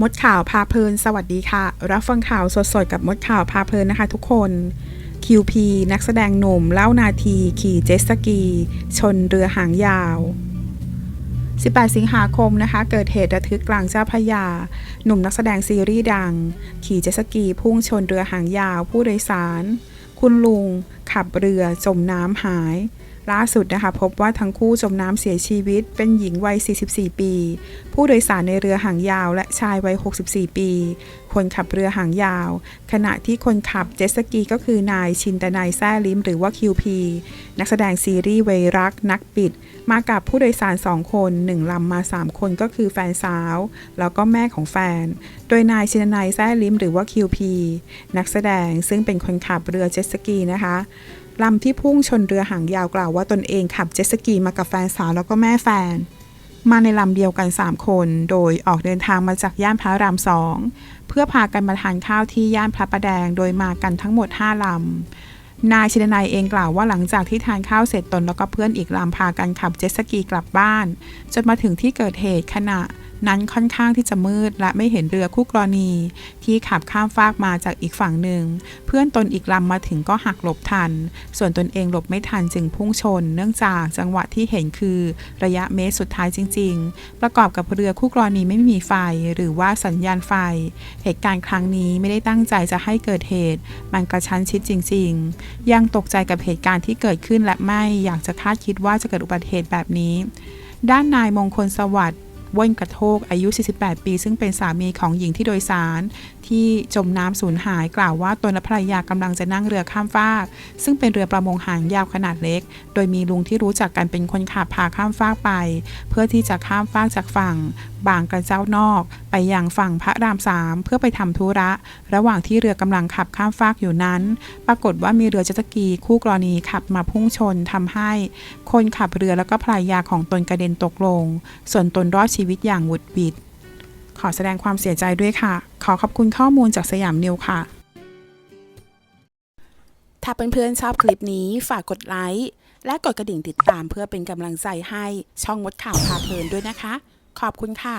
มดข่าวพาเพลิน สวัสดีค่ะ รับฟังข่าวสดๆ กับมดข่าวพาเพลินนะคะทุกคน QP นักแสดงหนุ่มเล่านาที ขี่เจ็ตสกี ชนเรือหางยาว 18 สิงหาคมนะคะ เกิดเหตุระทึกกลางเจ้าพยา หนุ่มนักแสดงซีรีส์ดัง ขี่เจ็ตสกีพุ่งชนเรือหางยาวผู้โดยสาร คุณลุง ขับเรือจมน้ำหาย ล่าสุดนะคะพบว่าทั้งคู่จมน้ำเสียชีวิต เป็นหญิงวัย 44 ปี ผู้โดยสารในเรือหางยาวและชายวัย 64 ปี คนขับเรือหางยาว ขณะที่คนขับเจ็ตสกีก็คือนายชินตนายแซ่ลิมหรือว่า QP นักแสดงซีรีส์เวรัก นักปิด มากับผู้โดยสาร 2 คน 1 ลำมา 3 คนก็คือแฟนสาว แล้วก็แม่ของแฟน โดยนายชินนายแซ่ลิมหรือว่า QP นักแสดงซึ่งเป็นคนขับเรือเจ็ตสกีนะคะ ลำที่พุ่งชนเรือหางยาวกล่าวว่าตนเองขับเจ็ตสกีมากับแฟนสาวแล้วก็แม่แฟน มาในลำเดียวกัน 3 คน โดยออกเดินทางมาจากย่านพระรามสองเพื่อพากันมาทานข้าวที่ย่านพระประแดง โดยมากันทั้งหมด 5ลำนายชินนายเองกล่าวว่าหลังจากที่ทานข้าวเสร็จตนแล้วก็เพื่อนอีกลำพากันขับเจ็ตสกีกลับบ้าน จนมาถึงที่เกิดเหตุขณะ นั้นค่อนข้างที่จะมืดและไม่เห็นเรือคู่กรณี ที่ขับข้ามฟากมาจากอีกฝั่งหนึ่ง เพื่อนตนอีกลำมาถึงก็หักหลบทัน ส่วนตนเองหลบไม่ทันจึงพุ่งชน เนื่องจากจังหวะที่เห็นคือระยะเมตรสุดท้ายจริง ๆ ประกอบกับเรือคู่กรณีไม่มีไฟ หรือว่าสัญญาณไฟ เหตุการณ์ครั้งนี้ไม่ได้ตั้งใจจะให้เกิดเหตุ มันกระชั้นชิดจริง ๆ ยังตกใจกับเหตุการณ์ที่เกิดขึ้นและไม่อยากจะคาดคิดว่าจะเกิดอุบัติเหตุแบบนี้ ด้านนายมงคลสวัสดิ์ ว่นกระโทกอายุ 48 ปี ซึ่งเป็นสามีของหญิงที่โดยสาร ที่จมน้ำสูญหายกล่าวว่าตนและภรรยากำลังจะนั่งเรือข้ามฟาก ซึ่งเป็นเรือประมงหางยาวขนาดเล็ก โดยมีลุงที่รู้จักกันเป็นคนขับพาข้ามฟากไป เพื่อที่จะข้ามฟากจากฝั่ง บางกระเจ้านอก ไปยังฝั่งพระรามสามเพื่อไปทำธุระ ระหว่างที่เรือกำลังขับข้ามฟากอยู่นั้น ปรากฏว่ามีเรือเจ็ตสกีคู่กรณีขับมาพุ่งชนทำให้ คนขับเรือแล้วก็ภรรยาของตนกระเด็นตกลง ส่วนตนรอดชีวิตอย่างวุดวิดขอแสดงความเสียใจด้วยค่ะ ขอขอบคุณข้อมูลจากสยามนิวค่ะ ถ้าเพื่อนๆชอบคลิปนี้ฝากกดไลค์และกดกระดิ่งติดตามเพื่อเป็นกำลังใจให้ช่องมดข่าวพาเพลินด้วยนะคะ ขอบคุณค่ะ